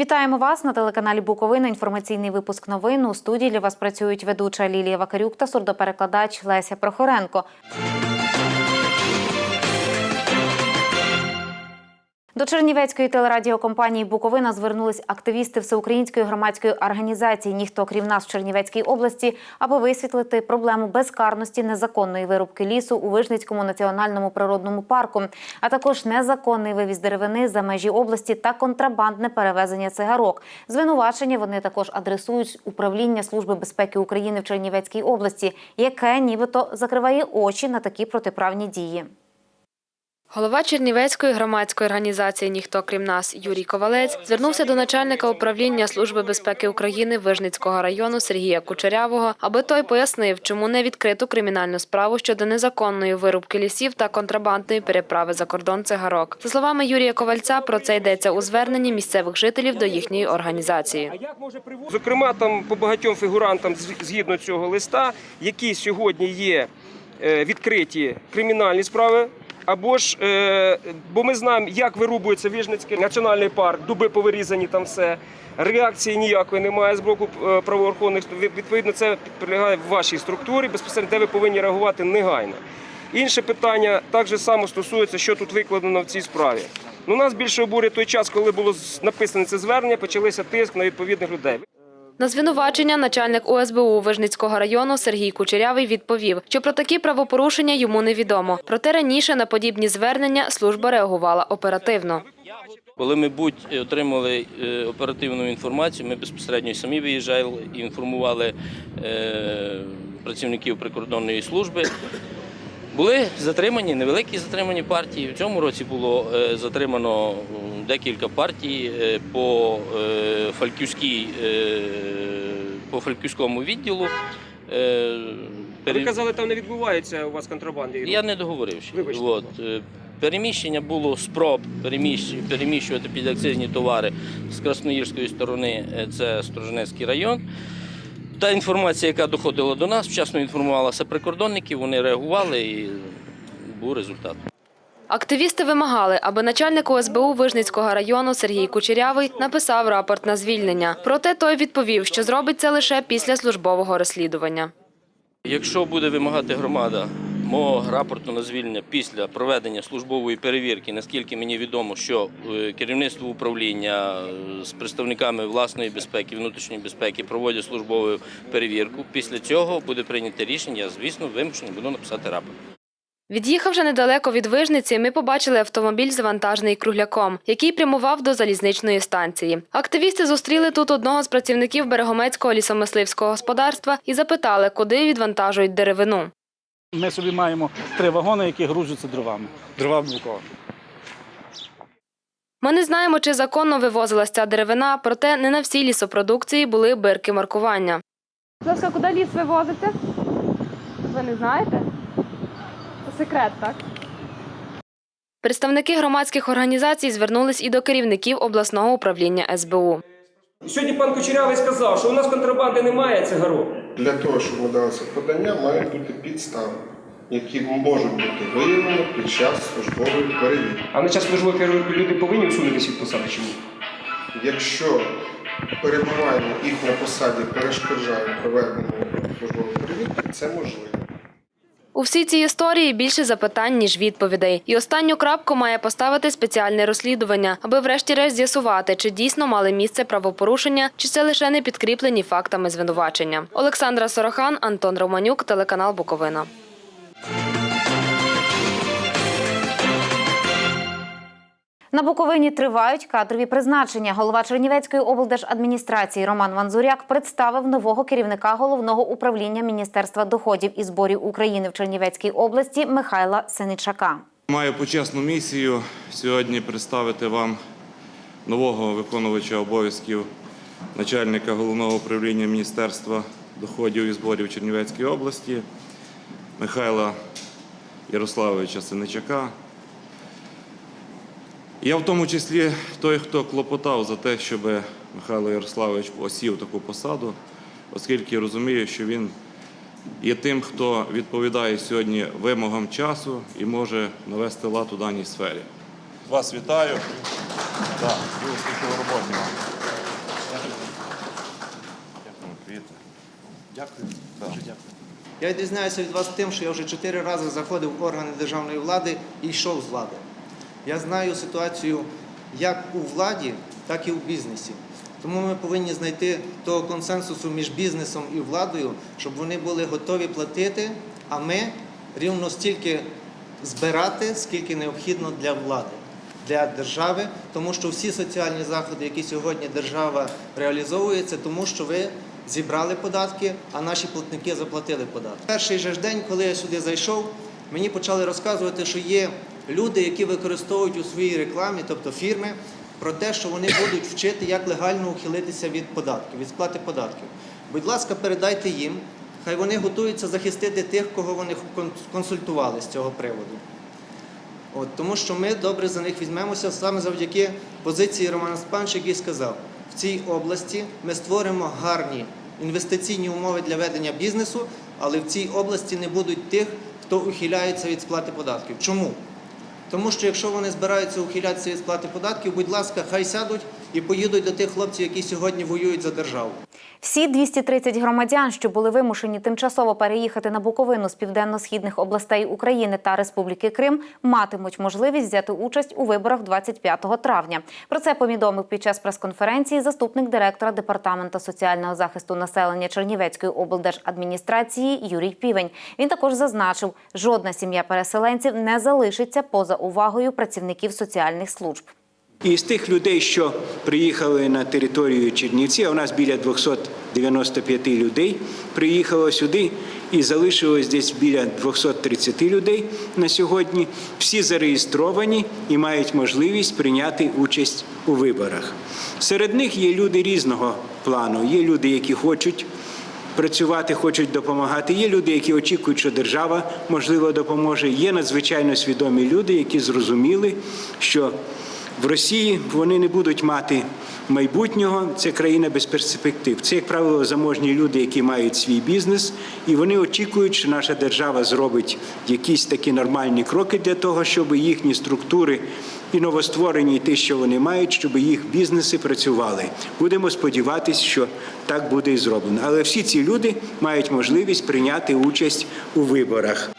Вітаємо вас на телеканалі Буковина. Інформаційний випуск новин. У студії для вас працюють ведуча Лілія Вакарюк та сурдоперекладач Леся Прохоренко. До Чернівецької телерадіокомпанії Буковина звернулись активісти всеукраїнської громадської організації Ніхто крім нас в Чернівецькій області, аби висвітлити проблему безкарності незаконної вирубки лісу у Вижницькому національному природному парку, а також незаконний вивіз деревини за межі області та контрабандне перевезення цигарок. Звинувачення вони також адресують управління Служби безпеки України в Чернівецькій області, яке нібито закриває очі на такі протиправні дії. Голова Чернівецької громадської організації Ніхто крім нас Юрій Ковалець звернувся до начальника управління Служби безпеки України Вижницького району Сергія Кучерявого, аби той пояснив, чому не відкриту кримінальну справу щодо незаконної вирубки лісів та контрабандної переправи за кордон цигарок. За словами Юрія Ковальця, про це йдеться у зверненні місцевих жителів до їхньої організації. Зокрема, там по багатьом фігурантам згідно цього листа, які сьогодні є е, відкриті кримінальні справи. Або ж, е, бо ми знаємо, як вирубується Віжницький національний парк, дуби повирізані там все. Реакції ніякої немає з боку е, правоохоронних. Відповідно, це підлягає в вашій структурі, безпосередньо, де ви повинні реагувати негайно. Інше питання так же само стосується, що тут викладено в цій справі. Ну, нас більше обурює той час, коли було написане це звернення, почалися тиск на відповідних людей. На звинувачення начальник ОСБУ Вижницького району Сергій Кучерявий відповів, що про такі правопорушення йому невідомо. Проте раніше на подібні звернення служба реагувала оперативно. Коли ми будь отримали е, оперативну інформацію, ми безпосередньо самі виїжджали і інформували е, працівників прикордонної служби. Були затримані невеликі затримані партії. В цьому році було е, затримано декілька партій е, по е, Фальківській, по Фальківському відділу. Ви казали, там не відбувається у вас контрабанди. я не договорив ще. Вибачте. От, переміщення було спроб переміщ- переміщувати підакцизні товари з Красноїрської сторони, це Сторожинецький район. Та інформація, яка доходила до нас, вчасно інформувалася прикордонників, вони реагували і був результат. Активісти вимагали, аби начальник ОСБУ Вижницького району Сергій Кучерявий написав рапорт на звільнення. Проте той відповів, що зробить це лише після службового розслідування. Якщо буде вимагати громада мого рапорту на звільнення після проведення службової перевірки, наскільки мені відомо, що е, керівництво управління е, з представниками власної безпеки, внутрішньої безпеки проводять службову перевірку, після цього буде прийнято рішення, я, звісно, вимушений буду написати рапорт. Від'їхавши недалеко від Вижниці, ми побачили автомобіль завантажений кругляком, який прямував до залізничної станції. Активісти зустріли тут одного з працівників Берегомецького лісомисливського господарства і запитали, куди відвантажують деревину. Ми собі маємо три вагони, які гружуться дровами. Дрова Букова. Ми не знаємо, чи законно вивозилась ця деревина, проте не на всій лісопродукції були бирки маркування. Ласка, куди ліс вивозите? Ви не знаєте? Це секрет, так? Представники громадських організацій звернулись і до керівників обласного управління СБУ. Сьогодні пан Кучерявий сказав, що у нас контрабанди немає цигарок. Для того, щоб надалося подання, мають бути підстави, які можуть бути виявлені під час службової перевірки. А на час службової перевірки люди повинні усунутися від посади чи ні? Якщо перебування їх на посаді перешкоджає проведенню службової перевірки, це можливо. У всій цій історії більше запитань, ніж відповідей. І останню крапку має поставити спеціальне розслідування, аби врешті-решт з'ясувати, чи дійсно мали місце правопорушення, чи це лише не підкріплені фактами звинувачення. Олександра Сорохан, Антон Романюк, телеканал Буковина. На Буковині тривають кадрові призначення. Голова Чернівецької облдержадміністрації Роман Ванзуряк представив нового керівника головного управління Міністерства доходів і зборів України в Чернівецькій області Михайла Синичака. Маю почесну місію сьогодні представити вам нового виконувача обов'язків начальника головного управління Міністерства доходів і зборів Чернівецької області Михайла Ярославовича Синичака. Я в тому числі той, хто клопотав за те, щоб Михайло Ярославович осів таку посаду, оскільки розумію, що він є тим, хто відповідає сьогодні вимогам часу і може навести лад у даній сфері. Вас вітаю. Так, в роботі. Дякую. Дякую. Я відрізняюся від вас тим, що я вже чотири рази заходив в органи державної влади і йшов з влади. Я знаю ситуацію як у владі, так і у бізнесі. Тому ми повинні знайти того консенсусу між бізнесом і владою, щоб вони були готові платити, а ми рівно стільки збирати, скільки необхідно для влади, для держави, тому що всі соціальні заходи, які сьогодні держава реалізовує, це тому, що ви зібрали податки, а наші платники заплатили податки. Перший же день, коли я сюди зайшов, мені почали розказувати, що є люди, які використовують у своїй рекламі, тобто фірми, про те, що вони будуть вчити, як легально ухилитися від податків, від сплати податків. Будь ласка, передайте їм, хай вони готуються захистити тих, кого вони консультували з цього приводу. От, тому що ми добре за них візьмемося саме завдяки позиції Романа Спанча, який сказав, в цій області ми створимо гарні інвестиційні умови для ведення бізнесу, але в цій області не будуть тих, хто ухиляється від сплати податків. Чому? Тому що якщо вони збираються ухилятися від сплати податків, будь ласка, хай сядуть і поїдуть до тих хлопців, які сьогодні воюють за державу. Всі 230 громадян, що були вимушені тимчасово переїхати на Буковину з південно-східних областей України та Республіки Крим, матимуть можливість взяти участь у виборах 25 травня. Про це повідомив під час прес-конференції заступник директора департаменту соціального захисту населення Чернівецької облдержадміністрації Юрій Півень. Він також зазначив, жодна сім'я переселенців не залишиться поза увагою працівників соціальних служб. І з тих людей, що приїхали на територію Чернівці, у нас біля 295 людей приїхало сюди і залишилось десь біля 230 людей на сьогодні. Всі зареєстровані і мають можливість прийняти участь у виборах. Серед них є люди різного плану. Є люди, які хочуть працювати, хочуть допомагати. Є люди, які очікують, що держава можливо допоможе. Є надзвичайно свідомі люди, які зрозуміли, що в Росії вони не будуть мати майбутнього. Це країна без перспектив. Це, як правило, заможні люди, які мають свій бізнес, і вони очікують, що наша держава зробить якісь такі нормальні кроки для того, щоб їхні структури і новостворені, і те, що вони мають, щоб їх бізнеси працювали. Будемо сподіватися, що так буде і зроблено. Але всі ці люди мають можливість прийняти участь у виборах.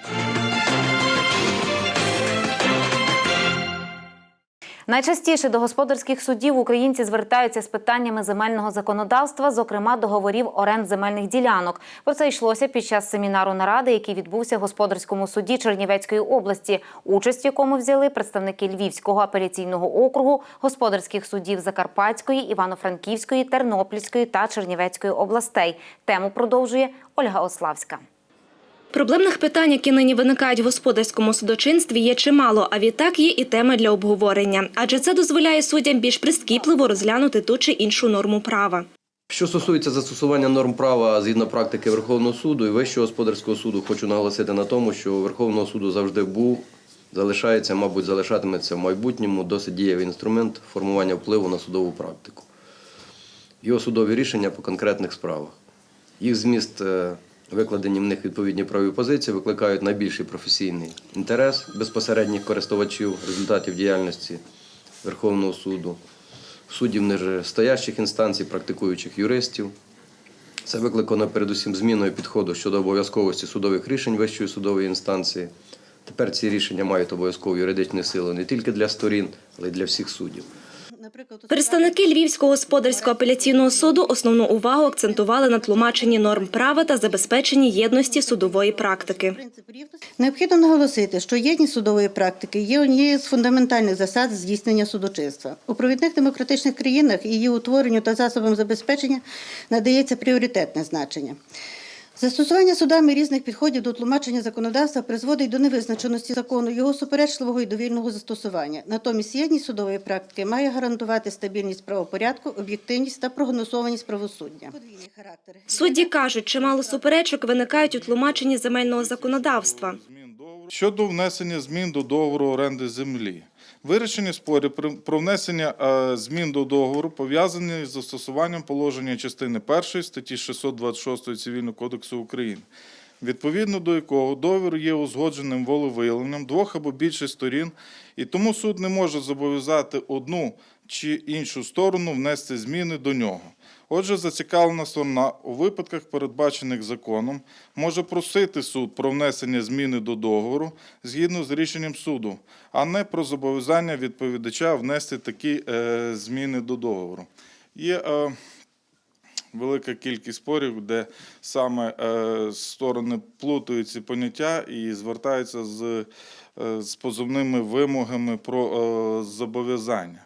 Найчастіше до господарських судів українці звертаються з питаннями земельного законодавства, зокрема договорів оренд земельних ділянок. Про це йшлося під час семінару наради, який відбувся в господарському суді Чернівецької області, участь в якому взяли представники Львівського апеляційного округу, господарських судів Закарпатської, Івано-Франківської, Тернопільської та Чернівецької областей. Тему продовжує Ольга Ославська. Проблемних питань, які нині виникають в господарському судочинстві, є чимало, а відтак є і теми для обговорення. Адже це дозволяє суддям більш прискіпливо розглянути ту чи іншу норму права. Що стосується застосування норм права згідно практики Верховного суду і Вищого господарського суду, хочу наголосити на тому, що Верховного суду завжди був, залишається, мабуть, залишатиметься в майбутньому досить дієвий інструмент формування впливу на судову практику. Його судові рішення по конкретних справах. Їх зміст, е, викладені в них відповідні правові позиції, викликають найбільший професійний інтерес безпосередніх користувачів результатів діяльності Верховного суду, суддів нижестоящих інстанцій, практикуючих юристів. Це викликано передусім зміною підходу щодо обов'язковості судових рішень Вищої судової інстанції. Тепер ці рішення мають обов'язкову юридичну силу не тільки для сторін, але й для всіх суддів. Представники Львівського господарського апеляційного суду основну увагу акцентували на тлумаченні норм права та забезпеченні єдності судової практики. Необхідно наголосити, що єдність судової практики є однією з фундаментальних засад здійснення судочинства. У провідних демократичних країнах її утворенню та засобам забезпечення надається пріоритетне значення. Застосування судами різних підходів до тлумачення законодавства призводить до невизначеності закону, його суперечливого і довільного застосування. Натомість єдність судової практики має гарантувати стабільність правопорядку, об'єктивність та прогнозованість правосуддя. Судді кажуть, чимало суперечок виникають у тлумаченні земельного законодавства. Щодо внесення змін до договору оренди землі. Вирішення спори про внесення е, змін до договору пов'язані з застосуванням положення частини 1 статті 626 Цивільного кодексу України, відповідно до якого договір є узгодженим волевиявленням двох або більше сторін, і тому суд не може зобов'язати одну чи іншу сторону внести зміни до нього. Отже, зацікавлена сторона у випадках, передбачених законом, може просити суд про внесення зміни до договору згідно з рішенням суду, а не про зобов'язання відповідача внести такі е, зміни до договору. Є е, велика кількість спорів, де саме е, сторони плутають ці поняття і звертаються з, з позовними вимогами про зобов'язання.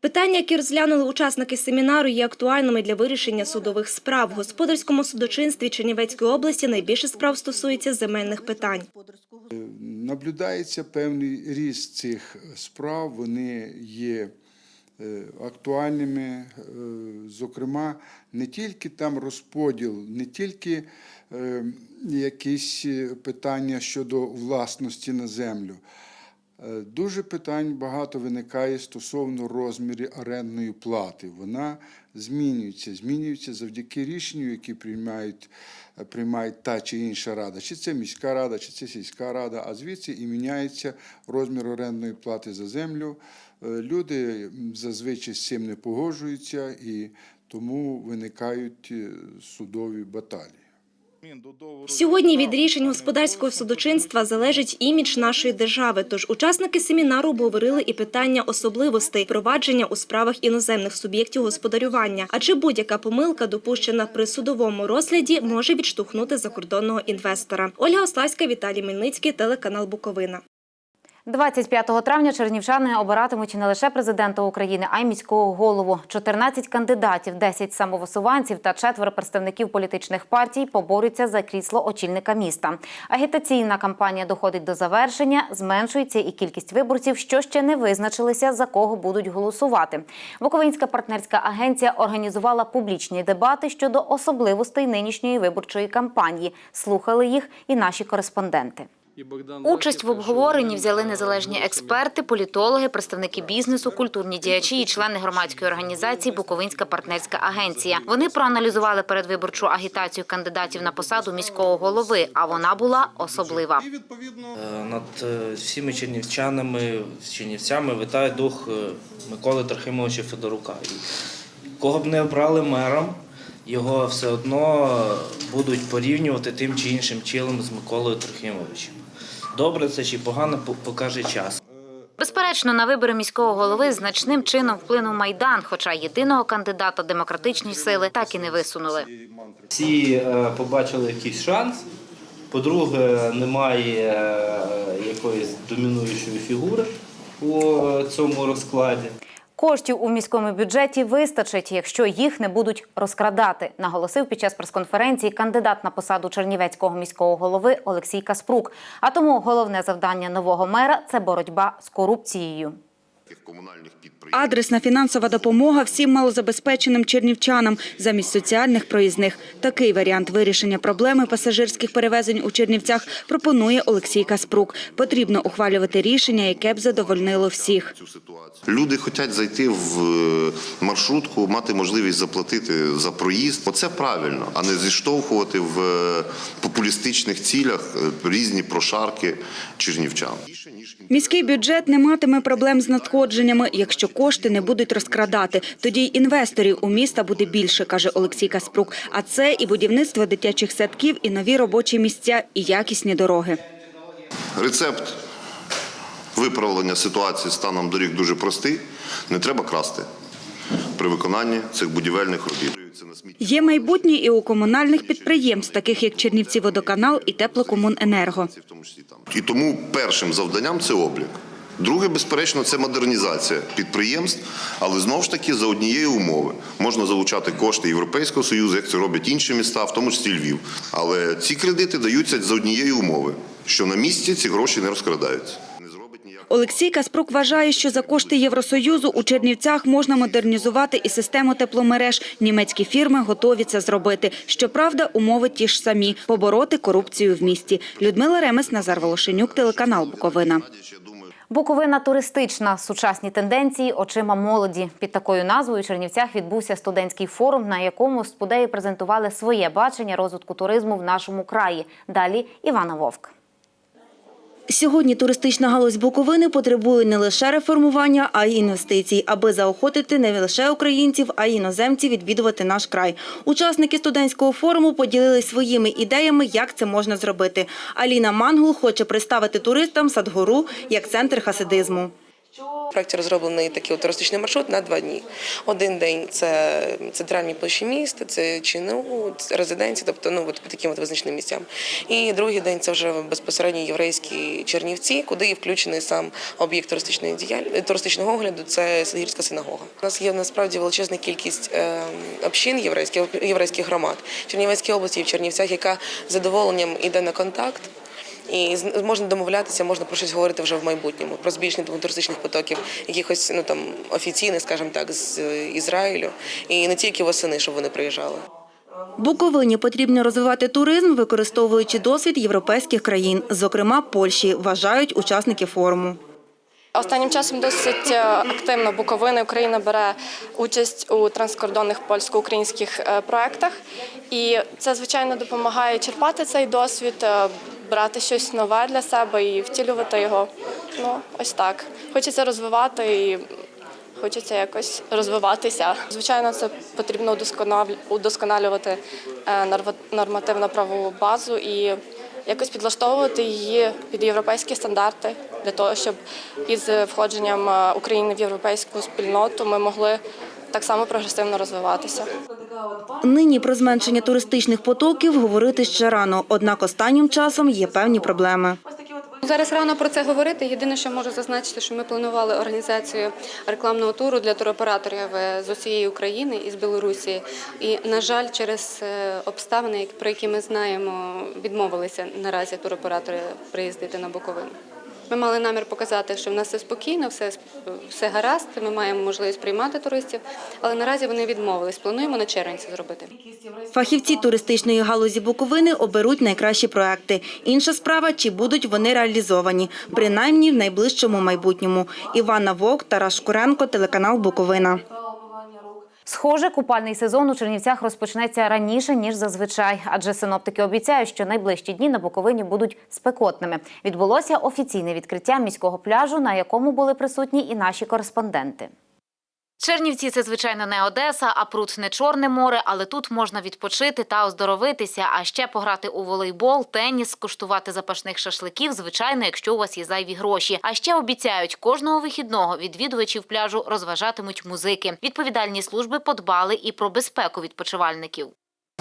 Питання, які розглянули учасники семінару, є актуальними для вирішення судових справ. В господарському судочинстві Чернівецької області найбільше справ стосується земельних питань. Наблюдається певний ріст цих справ, вони є е, актуальними. е, Зокрема, не тільки там розподіл, не тільки е, якісь питання щодо власності на землю. Е, Дуже питань багато виникає стосовно розмірів орендної плати. Вона змінюється, змінюється завдяки рішенню, які приймають, е, приймають та чи інша рада, чи це міська рада, чи це сільська рада, а звідси і міняється розмір орендної плати за землю. Е, Люди зазвичай з цим не погоджуються і тому виникають судові баталії. Сьогодні від рішень господарського судочинства залежить імідж нашої держави. Тож учасники семінару обговорили і питання особливостей провадження у справах іноземних суб'єктів господарювання. Адже будь-яка помилка, допущена при судовому розгляді, може відштовхнути закордонного інвестора. Ольга Ославська, Віталій Мельницький, телеканал Буковина. 25 травня чернівчани обиратимуть не лише президента України, а й міського голову. 14 кандидатів, 10 самовисуванців та четверо представників політичних партій поборються за крісло очільника міста. Агітаційна кампанія доходить до завершення, зменшується і кількість виборців, що ще не визначилися, за кого будуть голосувати. Буковинська партнерська агенція організувала публічні дебати щодо особливостей нинішньої виборчої кампанії. Слухали їх і наші кореспонденти. Участь в обговоренні взяли незалежні експерти, політологи, представники бізнесу, культурні діячі і члени громадської організації Буковинська партнерська агенція. Вони проаналізували передвиборчу агітацію кандидатів на посаду міського голови, а вона була особлива. Е, Над е, всіми чернівчанами, чернівцями витає дух е, Миколи Трохимовича Федорука. Кого б не обрали мером, його все одно будуть порівнювати тим чи іншим чином з Миколою Трохимовичем. Добре це чи погано по- покаже час. Безперечно, на вибори міського голови значним чином вплинув майдан, хоча єдиного кандидата демократичні сили так і не висунули. Всі е, побачили якийсь шанс. По-друге, немає е, якоїсь домінуючої фігури у е, цьому розкладі. Коштів у міському бюджеті вистачить, якщо їх не будуть розкрадати, наголосив під час прес-конференції кандидат на посаду Чернівецького міського голови Олексій Каспрук. А тому головне завдання нового мера це боротьба з корупцією. Адресна фінансова допомога всім малозабезпеченим чернівчанам замість соціальних проїзних. Такий варіант вирішення проблеми пасажирських перевезень у Чернівцях пропонує Олексій Каспрук. Потрібно ухвалювати рішення, яке б задовольнило всіх. Люди хочуть зайти в е, маршрутку, мати можливість заплатити за проїзд. Оце правильно, а не зіштовхувати в е, популістичних цілях е, різні прошарки чернівчан. Міський бюджет не матиме проблем з надходженнями, якщо кошти не будуть розкрадати. Тоді й інвесторів у міста буде більше, каже Олексій Каспрук. А це і будівництво дитячих садків, і нові робочі місця, і якісні дороги. Рецепт виправлення ситуації станом доріг дуже простий. Не треба красти при виконанні цих будівельних робіт. Є майбутнє і у комунальних підприємств, таких як Чернівці водоканал і Теплокомуненерго. І тому першим завданням це облік. Друге, безперечно, це модернізація підприємств, але знову ж таки за однієї умови можна залучати кошти Європейського союзу, як це роблять інші міста, в тому числі Львів. Але ці кредити даються за однієї умови, що на місці ці гроші не розкрадаються. Олексій Каспрук вважає, що за кошти Євросоюзу у Чернівцях можна модернізувати і систему тепломереж. Німецькі фірми готові це зробити. Щоправда, умови ті ж самі – побороти корупцію в місті. Людмила Ремес, Назар Волошенюк, телеканал Буковина. Буковина туристична. Сучасні тенденції очима молоді. Під такою назвою у Чернівцях відбувся студентський форум, на якому студеї презентували своє бачення розвитку туризму в нашому краї. Далі Івана Вовк. Сьогодні туристична галузь Буковини потребує не лише реформування, а й інвестицій, аби заохотити не лише українців, а й іноземців відвідувати наш край. Учасники студентського форуму поділились своїми ідеями, як це можна зробити. Аліна Мангул хоче представити туристам Садгору як центр хасидизму. В проєкті розроблений такий туристичний маршрут на два дні. Один день це центральні площі міста, це ЧНУ, резиденції, тобто ну от по таким от визначеним місцям. І другий день це вже безпосередньо єврейські Чернівці, куди і включений сам об'єкт туристичної діяль... туристичного огляду. Це Садгірська синагога. У нас є насправді величезна кількість е, общин єврейських єврейських громад Чернівецькій області і в Чернівцях, яка задоволенням іде на контакт. І з- можна домовлятися, можна про щось говорити вже в майбутньому, про збільшення туристичних потоків, якихось ну там офіційних, скажімо так, з Ізраїлю, і не тільки восени, щоб вони приїжджали. Буковині потрібно розвивати туризм, використовуючи досвід європейських країн, зокрема Польщі, вважають учасники форуму. Останнім часом досить е, активно Буковина Україна бере участь у транскордонних польсько-українських е, проєктах, і це звичайно допомагає черпати цей досвід, е, брати щось нове для себе і втілювати його. Ну ось так. Хочеться розвивати і хочеться якось розвиватися. Звичайно, це потрібно удосконалювати е, норма- нормативно-правову базу і якось підлаштовувати її під європейські стандарти для того, щоб із входженням е, України в європейську спільноту ми могли так само прогресивно розвиватися. Нині про зменшення туристичних потоків говорити ще рано, однак останнім часом є певні проблеми. Зараз рано про це говорити. Єдине, що можу зазначити, що ми планували організацію рекламного туру для туроператорів е, з усієї України і з Білорусі. І, на жаль, через е, обставини, про які ми знаємо, відмовилися наразі туроператори приїздити на Буковину. Ми мали намір показати, що в нас все спокійно, все, все гаразд, ми маємо можливість приймати туристів, але наразі вони відмовились. Плануємо на червень це зробити. Фахівці туристичної галузі Буковини оберуть найкращі проекти. Інша справа, чи будуть вони реалізовані, принаймні в найближчому майбутньому. Івана Вовк, Тарас Шкуренко, телеканал Буковина. Схоже, купальний сезон у Чернівцях розпочнеться раніше ніж зазвичай, адже синоптики обіцяють, що найближчі дні на Буковині будуть спекотними. Відбулося офіційне відкриття міського пляжу, на якому були присутні і наші кореспонденти. Чернівці це звичайно не Одеса, а прут не Чорне море, але тут можна відпочити та оздоровитися, а ще пограти у волейбол, теніс, скуштувати запашних шашликів, звичайно, якщо у вас є зайві гроші. А ще обіцяють, кожного вихідного відвідувачів пляжу розважатимуть музики. Відповідальні служби подбали і про безпеку відпочивальників.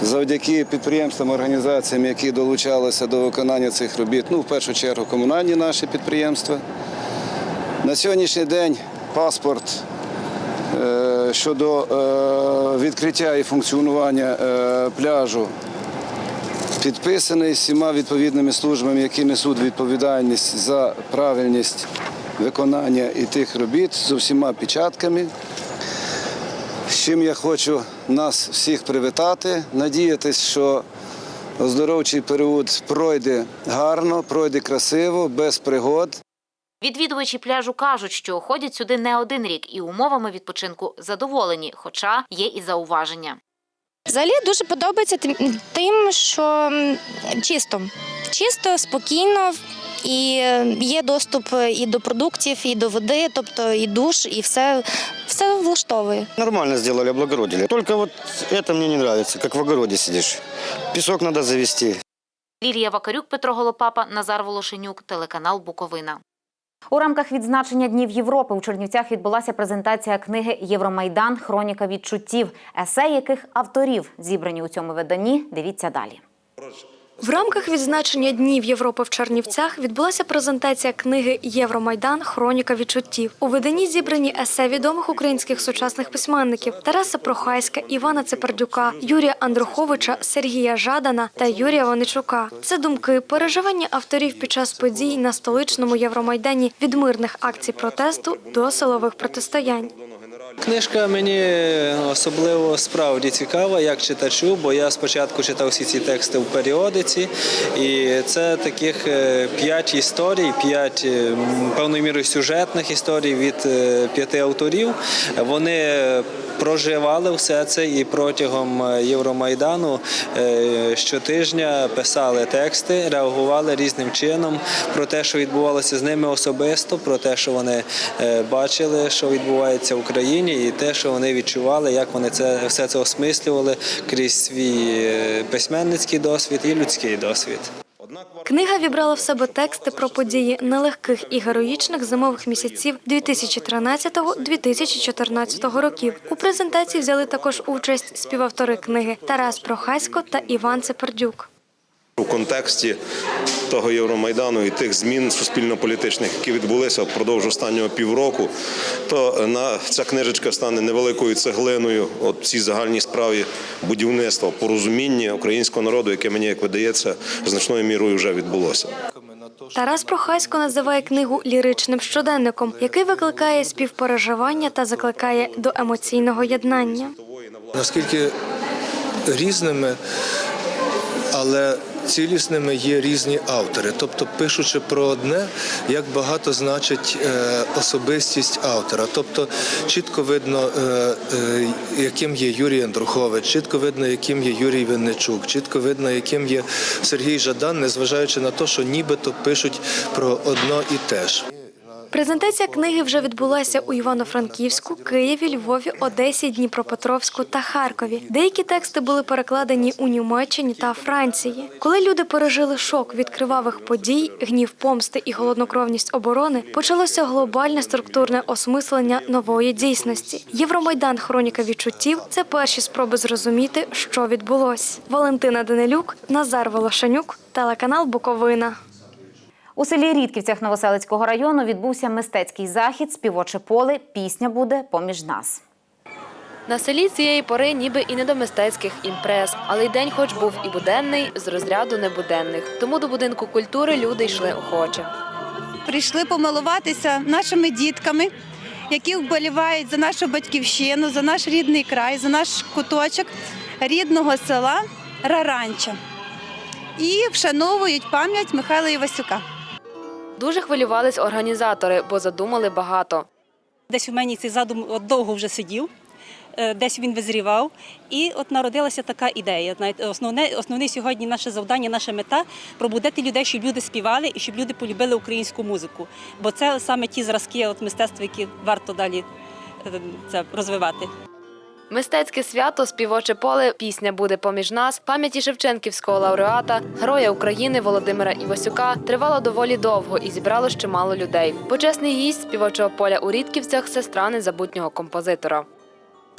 Завдяки підприємствам, організаціям, які долучалися до виконання цих робіт, ну в першу чергу комунальні наші підприємства. На сьогоднішній день паспорт щодо е, відкриття і функціонування е, пляжу підписаний всіма відповідними службами, які несуть відповідальність за правильність виконання і тих робіт з усіма печатками. З чим я хочу нас всіх привітати, надіятись, що оздоровчий період пройде гарно, пройде красиво, без пригод. Відвідувачі пляжу кажуть, що ходять сюди не один рік і умовами відпочинку задоволені, хоча є і зауваження. Взагалі дуже подобається тим- що чисто, чисто, спокійно. І е, є доступ і до продуктів, і до води, тобто і душ, і все, все влаштовує. Нормально сделали, облагородили. Только вот это мне не нравится, как в огороде сидишь. Песок надо завести. Лілія Вакарюк, Петро Голопапа, Назар Волошенюк, телеканал Буковина. У рамках відзначення Днів Європи у Чернівцях відбулася презентація книги Євромайдан Хроніка відчуттів, есе яких авторів зібрані у цьому виданні. Дивіться далі. В рамках відзначення Днів Європи в Чернівцях відбулася презентація книги Євромайдан Хроніка відчуттів. У виданні зібрані есе відомих українських сучасних письменників Тараса Прохайська, Івана Цепардюка, Юрія Андруховича, Сергія Жадана та Юрія Ваничука. Це думки, переживання авторів під час подій на столичному Євромайдані від мирних акцій протесту до силових протистоянь. Книжка мені особливо справді цікава як читачу, бо я спочатку читав всі ці тексти в періодиці, і це таких е, п'ять історій, п'ять е, певною мірою сюжетних історій від е, п'яти авторів. Вони проживали все це і протягом е, Євромайдану е, щотижня писали тексти, реагували різним чином про те, що відбувалося з ними особисто, про те, що вони е, бачили, що відбувається в Україні, і те, що вони відчували, як вони це все це осмислювали крізь свій письменницький досвід і людський досвід. Книга вібрала в себе тексти про події нелегких і героїчних зимових місяців 2013-2014 років. У презентації взяли також участь співавтори книги Тарас Прохасько та Іван Цепердюк. У контексті того Євромайдану і тих змін суспільно-політичних, які відбулися впродовж останнього півроку, то на ця книжечка стане невеликою цеглиною от в цій загальній справі будівництва, порозуміння українського народу, яке мені як видається, значною мірою вже відбулося. Тарас Прохасько називає книгу ліричним щоденником, який викликає співпереживання та закликає до емоційного єднання. Наскільки різними, але цілісними є різні автори. Тобто, пишучи про одне, як багато значить е, особистість автора. Тобто, чітко видно, е, е, яким є Юрій Андрухович, чітко видно, яким є Юрій Винничук, чітко видно, яким є Сергій Жадан, незважаючи на те, що нібито пишуть про одно і те ж. Презентація книги вже відбулася у Івано-Франківську, Києві, Львові, Одесі, Дніпропетровську та Харкові. Деякі тексти були перекладені у Німеччині та Франції. Коли люди пережили шок від кривавих подій, гнів помсти і голоднокровність оборони, почалося глобальне структурне осмислення нової дійсності. Євромайдан Хроніка відчуттів це перші спроби зрозуміти, що відбулось. Валентина Данилюк, Назар Волошанюк, телеканал Буковина. У селі Рідківцях Новоселицького району відбувся мистецький захід Співоче поле. Пісня буде поміж нас. На селі цієї пори ніби і не до мистецьких імпрез, але й день, хоч був і буденний, з розряду небуденних. Тому до будинку культури люди йшли охоче. прийшли помилуватися нашими дітками, які вболівають за нашу батьківщину, за наш рідний край, за наш куточок рідного села Раранча. І вшановують пам'ять Михайла Івасюка. Дуже хвилювались організатори, бо задумали багато. Десь у мені цей задум довго вже сидів, е, десь він визрівав, і от народилася така ідея. Основне, основне сьогодні наше завдання, наша мета пробудити людей, щоб люди співали і щоб люди полюбили українську музику. Бо це саме ті зразки от мистецтва, які варто далі е, це розвивати. Мистецьке свято Співоче поле пісня буде поміж нас. Пам'яті Шевченківського лауреата, героя України Володимира Івасюка тривало доволі довго і зібрало чимало людей. Почесний гість співочого поля у Рідківцях сестра незабутнього композитора.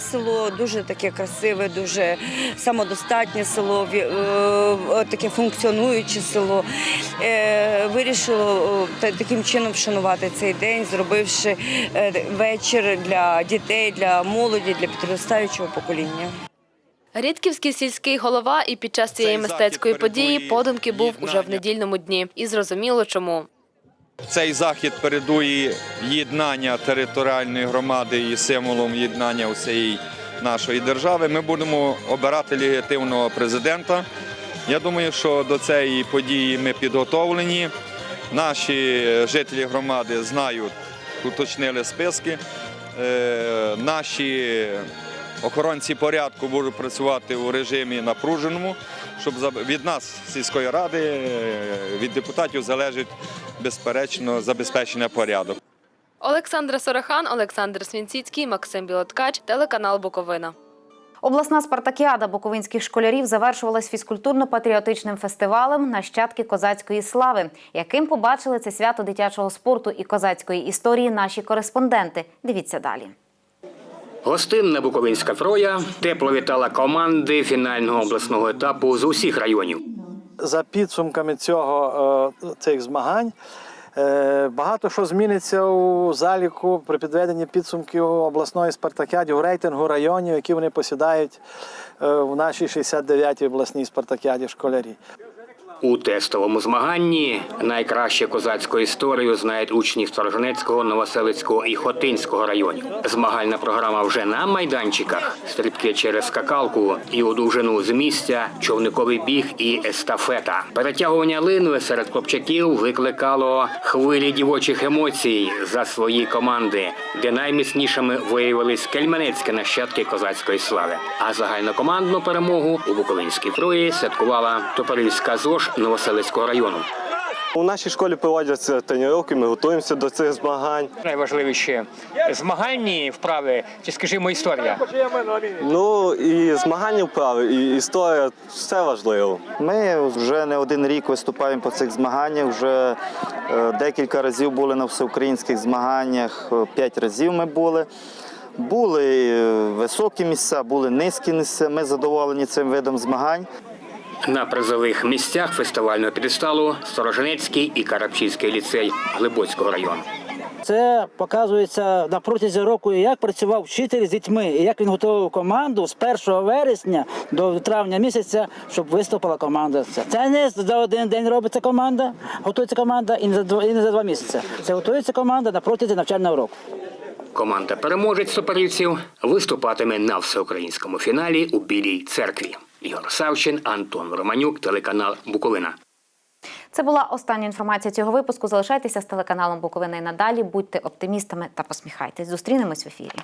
Село дуже таке красиве, дуже самодостатнє село, е, таке функціонуюче село. Е, Вирішило е, таким чином вшанувати цей день, зробивши е, вечір для дітей, для молоді, для підростаючого покоління. Рідківський сільський голова і під час цієї мистецької події подумки був уже в недільному дні. І зрозуміло чому. Цей захід передує єднання територіальної громади і символом єднання усієї нашої держави. Ми будемо обирати легітимного президента. Я думаю, що до цієї події ми підготовлені. Наші жителі громади знають, уточнили списки. Е, Наші охоронці порядку будуть працювати у режимі напруженому, щоб за- від нас, сільської ради, е, від депутатів залежить безперечно забезпечення порядок. Олександра Сорохан, Олександр Свінціцький, Максим Білоткач, телеканал Буковина. Обласна спартакіада буковинських школярів завершувалась фізкультурно-патріотичним фестивалем Нащадки козацької слави, яким побачили це свято дитячого спорту і козацької історії наші кореспонденти. Дивіться далі. Гостинна Буковинська Троя тепло вітала команди фінального обласного етапу з усіх районів. за підсумками цього е, цих змагань. е, Багато що зміниться у заліку при підведенні підсумків обласної спартакіаді у рейтингу районів, які вони посідають е, в нашій 69-й обласній спартакіаді школярі. У тестовому змаганні найкраще козацьку історію знають учні Сторожинецького, Новоселицького і Хотинського районів. Змагальна програма вже на майданчиках, стрибки через скакалку і у довжину з місця, човниковий біг і естафета. Перетягування линви серед хлопчаків викликало хвилі дівочих емоцій за свої команди, де найміцнішими виявились кельменецькі нащадки козацької слави. А загальнокомандну перемогу у Буковинській Трої святкувала Топорівська ЗОЖ Новоселицького району. У нашій школі проводяться тренування, ми готуємося до цих змагань. Найважливіші змагальні вправи, чи скажімо, історія. Ну і змагання вправи, і історія все важливо. Ми вже не один рік виступаємо по цих змаганнях. Вже е, декілька разів були на всеукраїнських змаганнях. е, П'ять разів ми були. Були е, високі місця, були низькі місця. Ми задоволені цим видом змагань. На призових місцях фестивального підесталу Сторожинецький і Карапчівський ліцей Глибоцького району. Це показується на протязі року, як працював вчитель з дітьми, і як він готував команду з 1 вересня до травня місяця, щоб виступила команда. Це не за один день робиться команда, готується команда і не за два і не за два місяці. Це готується команда на протязі навчального року. Команда переможець суперівців виступатиме на всеукраїнському фіналі у Білій церкві. Ігор Савчин, Антон Романюк, телеканал Буковина. Це була остання інформація цього випуску. Залишайтеся з телеканалом Буковина і надалі. Будьте оптимістами та посміхайтесь. Зустрінемось в ефірі.